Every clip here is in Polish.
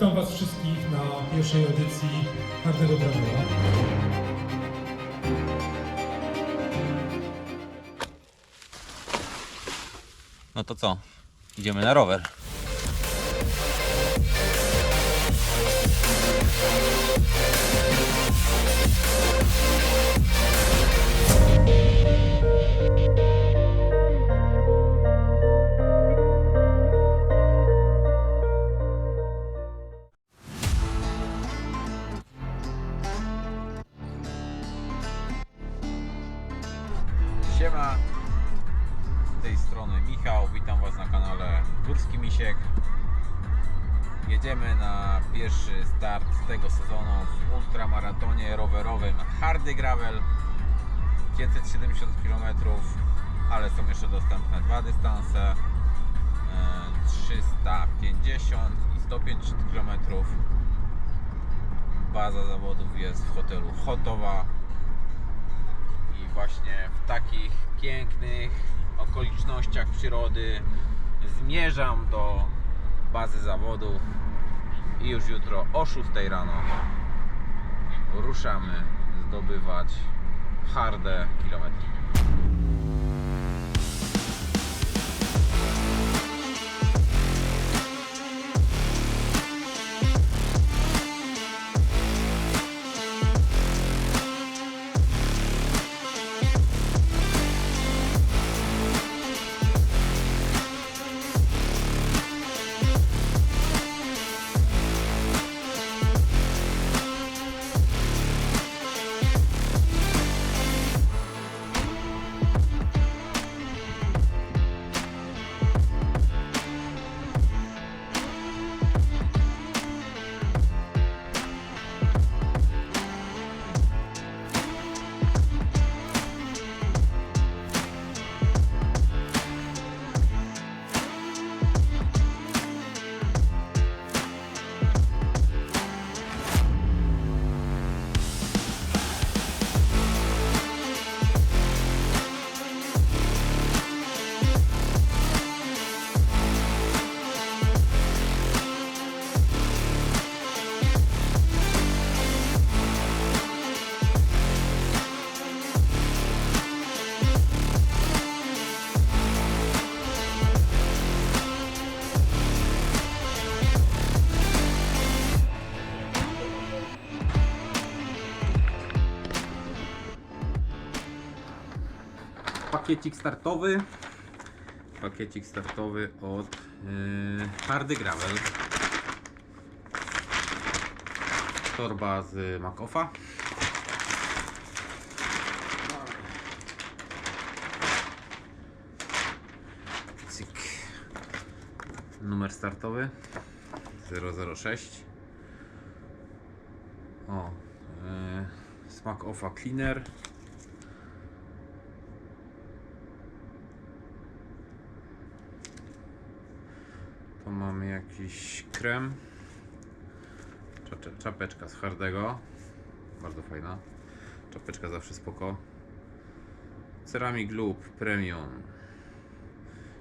Witam Was wszystkich na pierwszej edycji Hardego Gravela. No to co? Idziemy na rower. Górski Misiek. Jedziemy na pierwszy start tego sezonu w ultramaratonie rowerowym Hardy Gravel 570 km, ale są jeszcze dostępne dwa dystanse e, 350 i 150 km. Baza zawodów jest w hotelu Chotowa i właśnie w takich pięknych okolicznościach przyrody zmierzam do bazy zawodów i już jutro o 6 rano ruszamy zdobywać harde kilometry. Pakiecik startowy. Pakiecik startowy od yy, Hardy Gravel. Torba z Makofa. Numer startowy 006. O, yy, Smack Offa Cleaner. Tu mamy jakiś krem. Czapeczka z hardego. Bardzo fajna. Czapeczka zawsze spoko. Ceramic Loop Premium.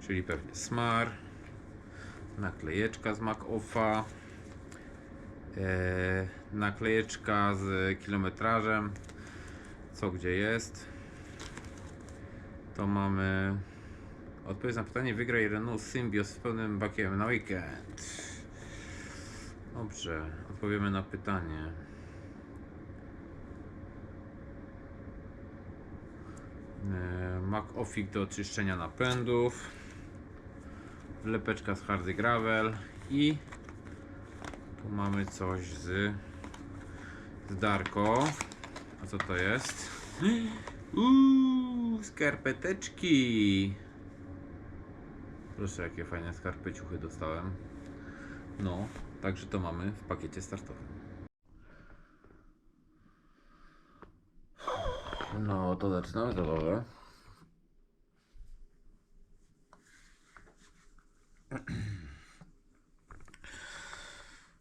Czyli pewnie smar. Naklejeczka z MacOffa. Eee, naklejeczka z kilometrażem. Co gdzie jest. To mamy Odpowiedź na pytanie wygraj Renault Symbios z pełnym bakiem na weekend. Dobrze, odpowiemy na pytanie. E, Mac Offic do oczyszczenia napędów. Lepeczka z Hardy Gravel i tu mamy coś z, z Darko. A co to jest? Uuu, skarpeteczki. Proszę, jakie fajne skarpeciuchy dostałem. No, także to mamy w pakiecie startowym. No, to zaczynamy zabawę.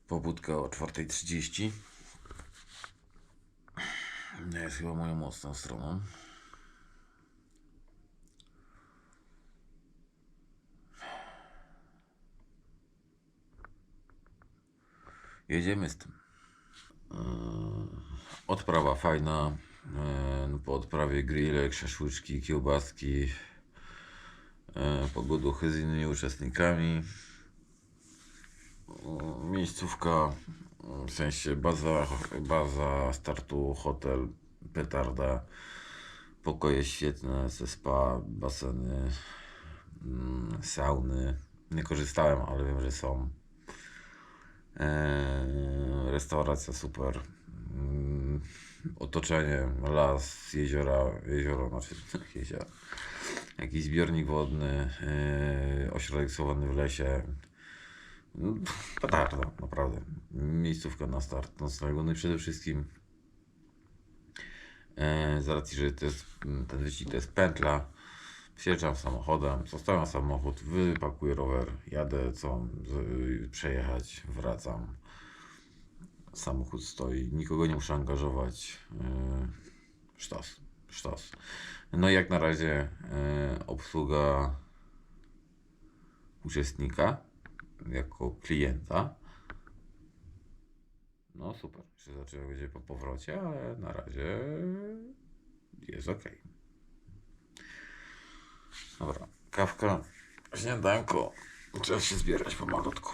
Pobudka o 4.30. Jest chyba moją mocną stroną. Jedziemy z tym. Eee, Odprawa fajna. Eee, Po odprawie grillek, szaszłyczki, kiełbaski. Eee, Pogoduchy z innymi uczestnikami. Miejscówka, w sensie baza, baza startu, hotel, petarda. Pokoje świetne, ze spa, baseny, sauny. Nie korzystałem, ale wiem, że są. Eee, restauracja super. Mm, Otoczenie, las, jeziora, jezioro, znaczy jeziora. Jakiś zbiornik wodny, eee, ośrodek schowany w lesie. No, Petarda, naprawdę. Miejscówka na start nocnego. No przede wszystkim e, z racji, że to jest, ten wyścig to jest pętla, przyjeżdżam samochodem, zostawiam samochód, wypakuję rower, jadę co z, przejechać, wracam. Samochód stoi, nikogo nie muszę angażować. E, sztos, sztos. No i jak na razie e, obsługa uczestnika jako klienta. No super, jeszcze zaczęło będzie po powrocie, ale na razie jest ok. Dobra, kawka, śniadanko. Trzeba się zbierać pomalutku.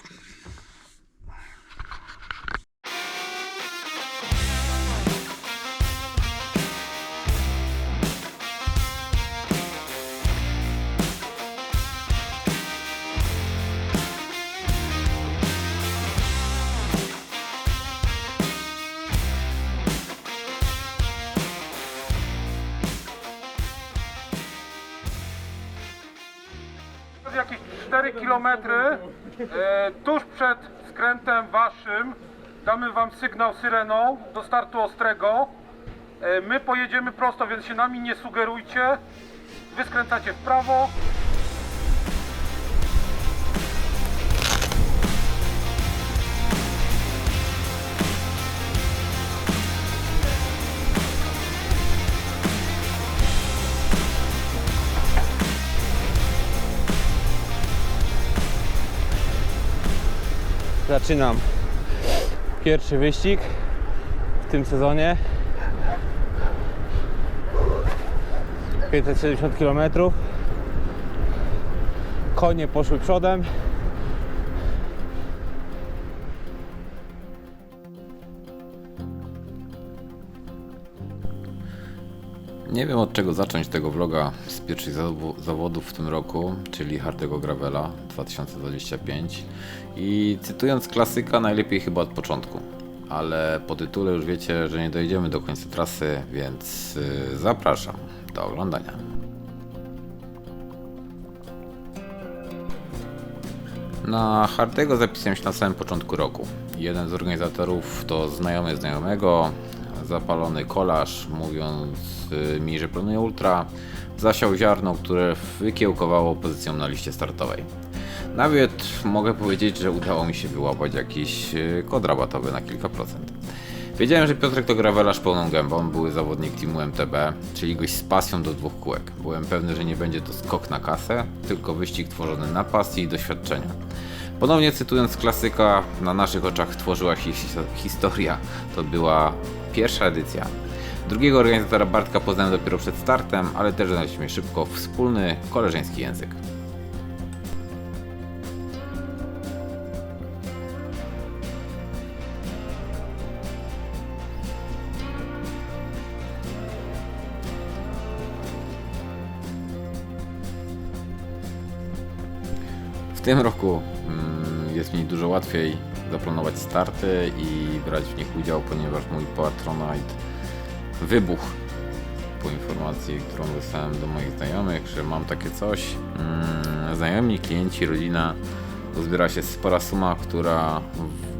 4 km e, tuż przed skrętem waszym damy wam sygnał syreną do startu ostrego. E, my pojedziemy prosto, więc się nami nie sugerujcie. Wy skręcacie w prawo. Zaczynam pierwszy wyścig w tym sezonie. 570 km. Konie poszły przodem. Nie wiem od czego zacząć tego vloga z pierwszych zawodów w tym roku, czyli Hardego Gravela 2025. I cytując klasyka, najlepiej chyba od początku. Ale po tytule już wiecie, że nie dojedziemy do końca trasy, więc yy, zapraszam do oglądania. Na Hardego zapisałem się na samym początku roku. Jeden z organizatorów to znajomy znajomego, zapalony kolarz, mówiąc y, mi, że planuje ultra, zasiał ziarno, które wykiełkowało pozycją na liście startowej. Nawet mogę powiedzieć, że udało mi się wyłapać jakiś y, kod rabatowy na kilka procent. Wiedziałem, że Piotrek to grawelarz pełną gębą, były zawodnik teamu MTB, czyli gość z pasją do dwóch kółek. Byłem pewny, że nie będzie to skok na kasę, tylko wyścig tworzony na pasji i doświadczeniu. Ponownie cytując klasyka, na naszych oczach tworzyła się his- historia. To była pierwsza edycja. Drugiego organizatora Bartka poznałem dopiero przed startem, ale też znaleźliśmy szybko wspólny, koleżeński język. W tym roku mm, jest mi dużo łatwiej zaplanować starty i brać w nich udział, ponieważ mój Patronite wybuchł po informacji, którą dostałem do moich znajomych, że mam takie coś. Mm, Znajomi, klienci, rodzina uzbiera się spora suma, która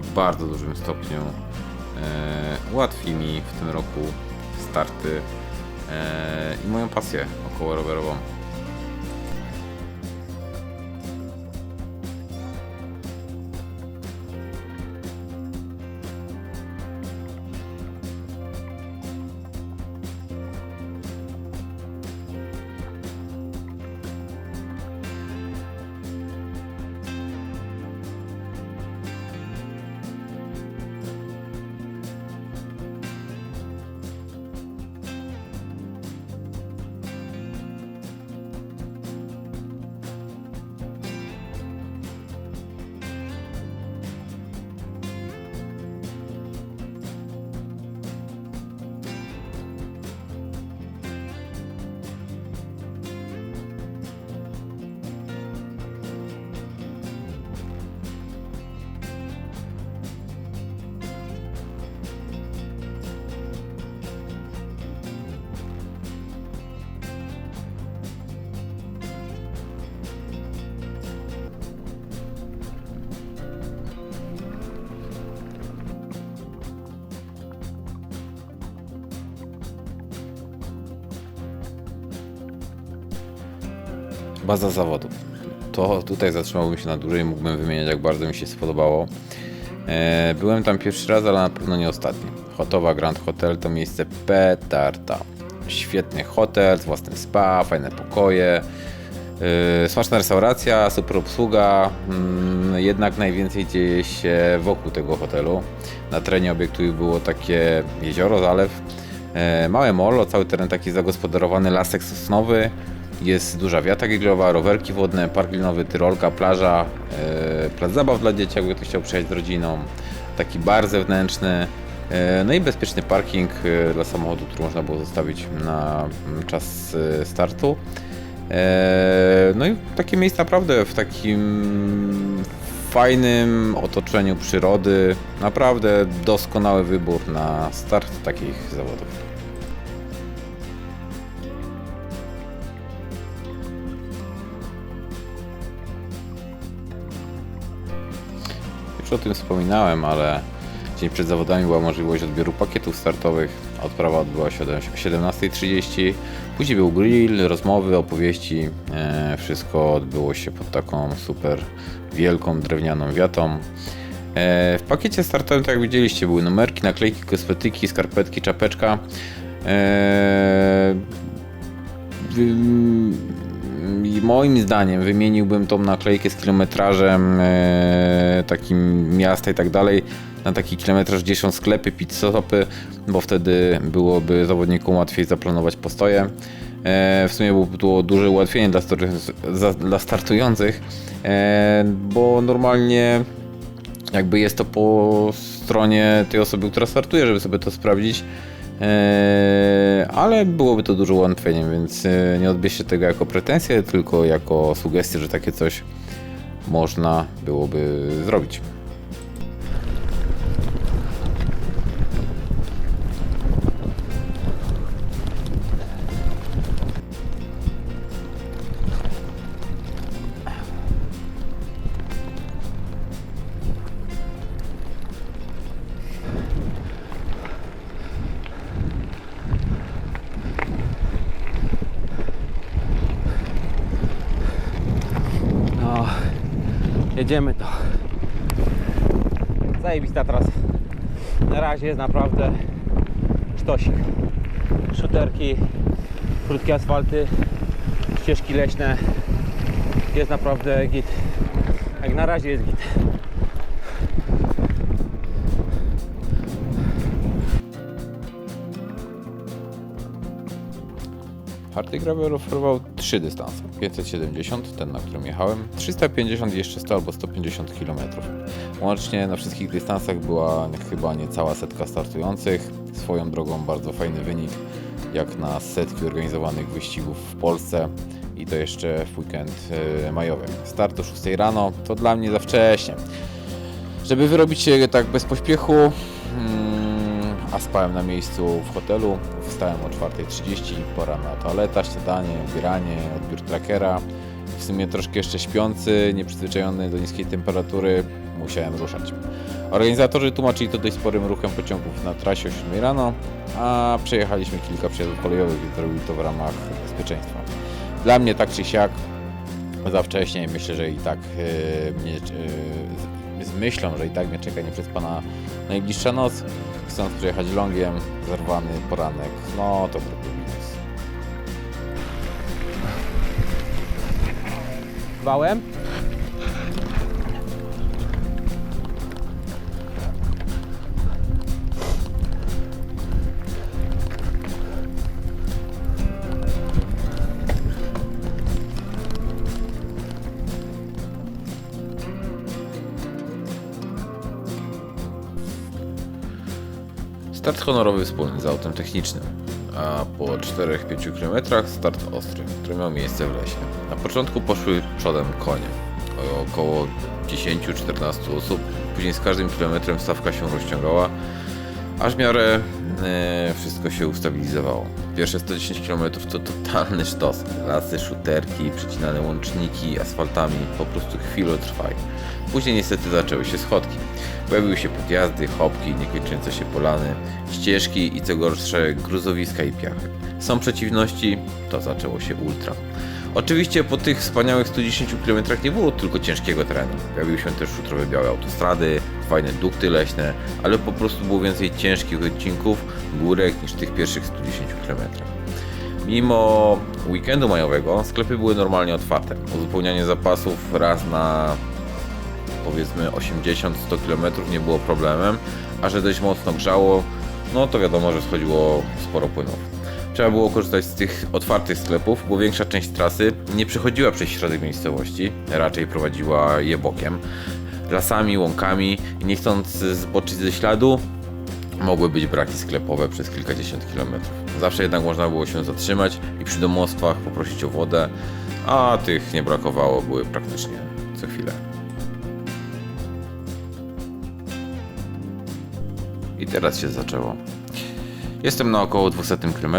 w bardzo dużym stopniu e, ułatwi mi w tym roku starty e, i moją pasję około rowerową. Baza zawodów. To tutaj zatrzymałbym się na dłużej, mógłbym wymieniać jak bardzo mi się spodobało. E, byłem tam pierwszy raz, ale na pewno nie ostatni. Hotowa Grand Hotel to miejsce petarda. Świetny hotel z własnym spa, fajne pokoje, Yy, smaczna restauracja, super obsługa, mm, jednak najwięcej dzieje się wokół tego hotelu. Na terenie obiektu było takie jezioro, zalew, e, małe molo, cały teren taki zagospodarowany, lasek sosnowy, jest duża wiata giglowa, rowerki wodne, park linowy, tyrolka, plaża, e, plac zabaw dla dzieci, jakby ktoś chciał przyjechać z rodziną, taki bar zewnętrzny, e, no i bezpieczny parking e, dla samochodu, który można było zostawić na mm, czas startu. No i takie miejsce naprawdę w takim fajnym otoczeniu przyrody. Naprawdę doskonały wybór na start takich zawodów. Już o tym wspominałem, ale dzień przed zawodami była możliwość odbioru pakietów startowych. Odprawa odbyła się o 17.30. Później był grill, rozmowy, opowieści. E, wszystko odbyło się pod taką super wielką drewnianą wiatą. E, w pakiecie startowym, tak jak widzieliście, były numerki, naklejki, kosmetyki, skarpetki, czapeczka. Moim zdaniem wymieniłbym tą naklejkę z kilometrażem e, takim miasta i tak dalej na taki kilometraż, gdzie są sklepy, pizzopy, bo wtedy byłoby zawodnikom łatwiej zaplanować postoje. E, w sumie byłoby to duże ułatwienie dla, dla startujących, e, bo normalnie jakby jest to po stronie tej osoby, która startuje, żeby sobie to sprawdzić. Eee, ale byłoby to dużo ułatwieniem, więc e, nie odbierzcie tego jako pretensję, tylko jako sugestię, że takie coś można byłoby zrobić. Jedziemy to. Zajebista trasa. Na razie jest naprawdę sztosik. Szuterki, krótkie asfalty, ścieżki leśne. Jest naprawdę git. Jak na razie jest git. Hardy Gravel oferował trzy dystanse. 570, ten na którym jechałem, 350 i jeszcze 100 albo 150 km. Łącznie na wszystkich dystansach była chyba niecała setka startujących. Swoją drogą bardzo fajny wynik, jak na setki organizowanych wyścigów w Polsce i to jeszcze w weekend e, majowy. Start o 6 rano to dla mnie za wcześnie. Żeby wyrobić się tak bez pośpiechu, mm, a spałem na miejscu w hotelu, wstałem o 4.30, pora na toaleta, śniadanie, ubieranie, odbiór trackera. W sumie troszkę jeszcze śpiący, nieprzyzwyczajony do niskiej temperatury, musiałem ruszać. Organizatorzy tłumaczyli to dość sporym ruchem pociągów na trasie o 7 rano, a przejechaliśmy kilka przejazdów kolejowych, więc robili to w ramach bezpieczeństwa. Dla mnie tak czy siak za wcześnie. Myślę, że i tak e, mnie, z, z myślą, że i tak mnie czeka nieprzespana najbliższa noc. Chcąc przejechać longiem, zerwany poranek, no to trochę minus. Bałem? Start honorowy wspólny z autem technicznym, a po 4-5 km start ostry, który miał miejsce w lesie. Na początku poszły przodem konie, około 10-14 osób, później z każdym kilometrem stawka się rozciągała, aż w miarę e, wszystko się ustabilizowało. Pierwsze 110 km to totalny sztos. Lasy, szuterki, przycinane łączniki asfaltami, po prostu chwilę trwają. Później niestety zaczęły się schodki. Pojawiły się podjazdy, chopki, niekończące się polany, ścieżki i co gorsze gruzowiska i piachy. Są przeciwności, to zaczęło się ultra. Oczywiście po tych wspaniałych 110 km nie było tylko ciężkiego terenu. Pojawiły się też szutrowe białe autostrady, fajne dukty leśne, ale po prostu było więcej ciężkich odcinków, górek niż tych pierwszych 110 km. Mimo weekendu majowego sklepy były normalnie otwarte. Uzupełnianie zapasów raz na powiedzmy 80-100 km nie było problemem, a że dość mocno grzało, no to wiadomo, że schodziło sporo płynów. Trzeba było korzystać z tych otwartych sklepów, bo większa część trasy nie przechodziła przez środek miejscowości, raczej prowadziła je bokiem, lasami, łąkami i nie chcąc zboczyć ze śladu, mogły być braki sklepowe przez kilkadziesiąt kilometrów. Zawsze jednak można było się zatrzymać i przy domostwach poprosić o wodę, a tych nie brakowało, były praktycznie co chwilę. Teraz się zaczęło. Jestem na około 200 km,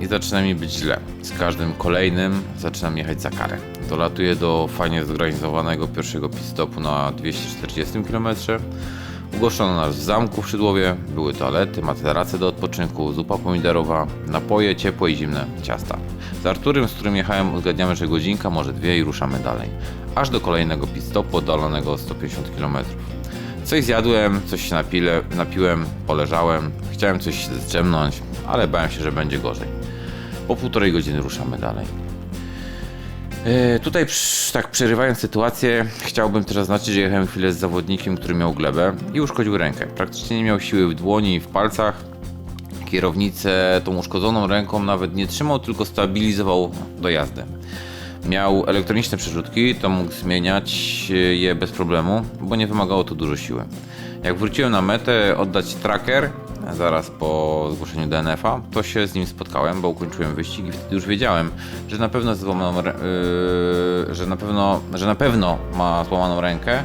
i zaczyna mi być źle. Z każdym kolejnym zaczynam jechać za karę. Dolatuję do fajnie zorganizowanego pierwszego pit na 240 km. Ugoszono nas w zamku w Szydłowie, były toalety, materace do odpoczynku, zupa pomidorowa, napoje ciepłe i zimne, ciasta. Z Arturem, z którym jechałem, uzgadniamy, że godzinka, może dwie i ruszamy dalej. Aż do kolejnego pit stopu oddalonego o 150 km. Coś zjadłem, coś się napile, napiłem, poleżałem, chciałem coś zdrzemnąć, ale bałem się, że będzie gorzej. Po półtorej godziny ruszamy dalej. E, Tutaj tak przerywając sytuację, chciałbym też zaznaczyć, że jechałem chwilę z zawodnikiem, który miał glebę i uszkodził rękę. Praktycznie nie miał siły w dłoni i w palcach. Kierownicę tą uszkodzoną ręką nawet nie trzymał, tylko stabilizował do jazdy. Miał elektroniczne przerzutki, to mógł zmieniać je bez problemu, bo nie wymagało to dużo siły. Jak wróciłem na metę oddać tracker, zaraz po zgłoszeniu DNF-a, to się z nim spotkałem, bo ukończyłem wyścig i wtedy już wiedziałem, że na pewno złamaną, yy, że na pewno, że na pewno ma złamaną rękę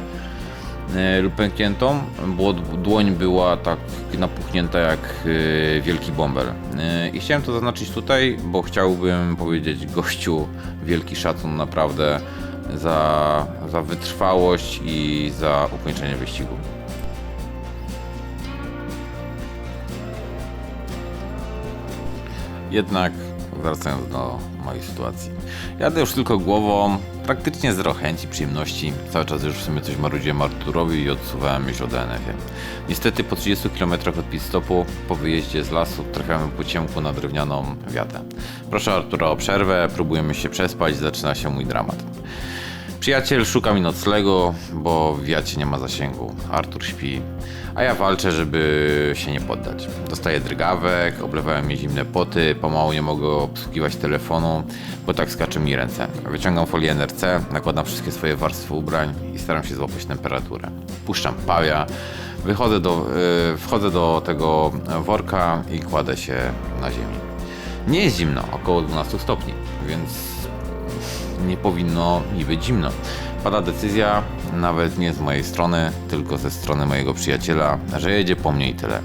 lub pękniętą, bo dłoń była tak napuchnięta jak yy, wielki bąbel. Yy, I chciałem to zaznaczyć tutaj, bo chciałbym powiedzieć gościu wielki szacun naprawdę za, za wytrwałość i za ukończenie wyścigu. Jednak wracając do mojej sytuacji. Jadę już tylko głową, praktycznie zero chęci, przyjemności. Cały czas już w sumie coś marudziłem Arturowi i odsuwałem myśl o DNF-ie. Niestety po 30 km od pit stopu, po wyjeździe z lasu, trafiamy po ciemku na drewnianą wiatę. Proszę Artura o przerwę, próbujemy się przespać, zaczyna się mój dramat. Przyjaciel szuka mi noclegu, bo w wiacie nie ma zasięgu. Artur śpi, a ja walczę, żeby się nie poddać. Dostaję drgawek, oblewają mnie zimne poty, pomału nie mogę obsługiwać telefonu, bo tak skaczą mi ręce. Wyciągam folię NRC, nakładam wszystkie swoje warstwy ubrań i staram się złapać temperaturę. Puszczam pawia, wychodzę do, yy, wchodzę do tego worka i kładę się na ziemi. Nie jest zimno, około 12 stopni, więc nie powinno mi być zimno. Pada decyzja, nawet nie z mojej strony, tylko ze strony mojego przyjaciela, że jedzie po mnie i tyle.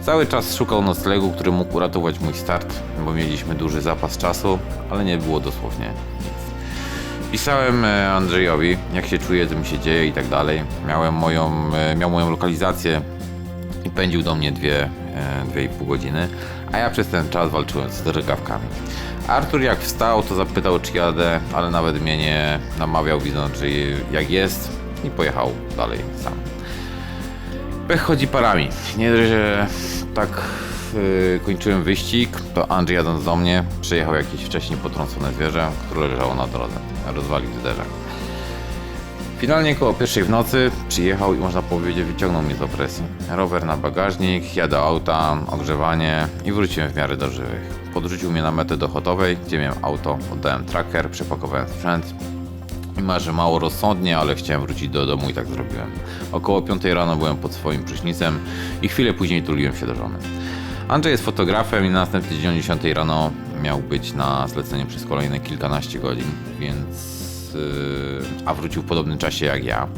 Cały czas szukał noclegu, który mógł uratować mój start, bo mieliśmy duży zapas czasu, ale nie było dosłownie nic. Pisałem e, Andrzejowi, jak się czuję, co mi się dzieje i tak dalej. Miałem moją, e, miał moją lokalizację i pędził do mnie dwie, e, dwie i pół godziny, a ja przez ten czas walczyłem z drgawkami. Artur jak wstał, to zapytał czy jadę, ale nawet mnie nie namawiał, widząc, że jak jest i pojechał dalej sam. Pech chodzi parami. Nie dość, że tak yy, kończyłem wyścig, to Andrzej jadąc do mnie przejechał jakieś wcześniej potrącone zwierzę, które leżało na drodze. Rozwalił zderzak. Finalnie koło pierwszej w nocy przyjechał i można powiedzieć wyciągnął mnie z opresji. Rower na bagażnik, jadę auta, ogrzewanie i wróciłem w miarę do żywych. Podrzucił mnie na metę dochodowej, gdzie miałem auto, oddałem tracker, przepakowałem sprzęt i marzę mało rozsądnie, ale chciałem wrócić do domu i tak zrobiłem. Około 5 rano byłem pod swoim prysznicem i chwilę później tuliłem się do żony. Andrzej jest fotografem i na następny dzień o 10 rano miał być na zleceniu przez kolejne kilkanaście godzin, więc yy, a wrócił w podobnym czasie jak ja.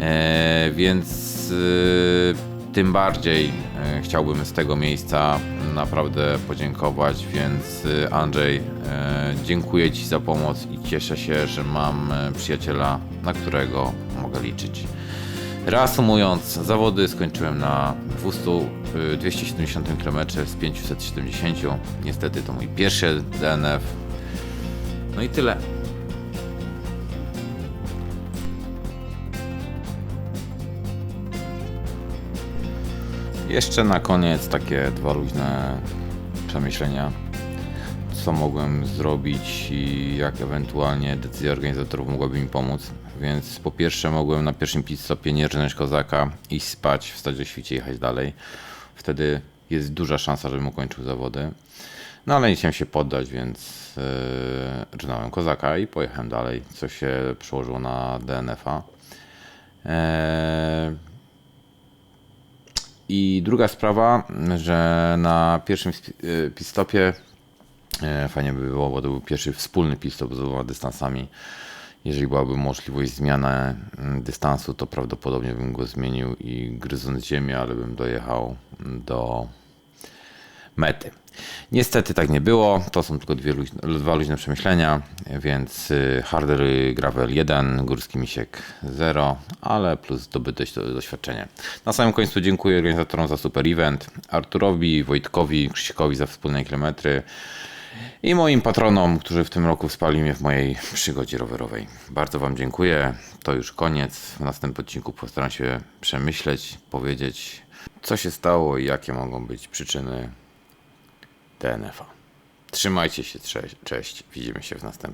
E, więc yy, tym bardziej e, chciałbym z tego miejsca naprawdę podziękować, więc y, Andrzej, e, dziękuję Ci za pomoc i cieszę się, że mam przyjaciela, na którego mogę liczyć. Reasumując, zawody skończyłem na 200, y, 270 km z 570. Niestety to mój pierwszy DNF. No i tyle. Jeszcze na koniec takie dwa luźne przemyślenia. Co mogłem zrobić i jak ewentualnie decyzja organizatorów mogłaby mi pomóc. Więc po pierwsze mogłem na pierwszym pit stopie nie rżnąć kozaka, iść spać, wstać o świcie i jechać dalej. Wtedy jest duża szansa, żebym ukończył zawody. No ale nie chciałem się poddać, więc yy, rżnąłem kozaka i pojechałem dalej, co się przełożyło na DNF-a. Eee, i druga sprawa, że na pierwszym y, pit-stopie e, fajnie by było, bo to był pierwszy wspólny pit-stop z dwoma dystansami. Jeżeli byłaby możliwość zmiany mm, dystansu, to prawdopodobnie bym go zmienił i gryząc ziemię, ale bym dojechał do mety. Niestety tak nie było. To są tylko dwie dwa luźne przemyślenia, więc y, harder gravel 1, górski misiek 0, ale plus zdobyte do- doświadczenie. Na samym końcu dziękuję organizatorom za super event, Arturowi, Wojtkowi, Krzyśkowi za wspólne kilometry i moim patronom, którzy w tym roku wspali mnie w mojej przygodzie rowerowej. Bardzo Wam dziękuję. To już koniec. W następnym odcinku postaram się przemyśleć, powiedzieć, co się stało i jakie mogą być przyczyny DNF-a. Trzymajcie się, cześć. Widzimy się w następnym.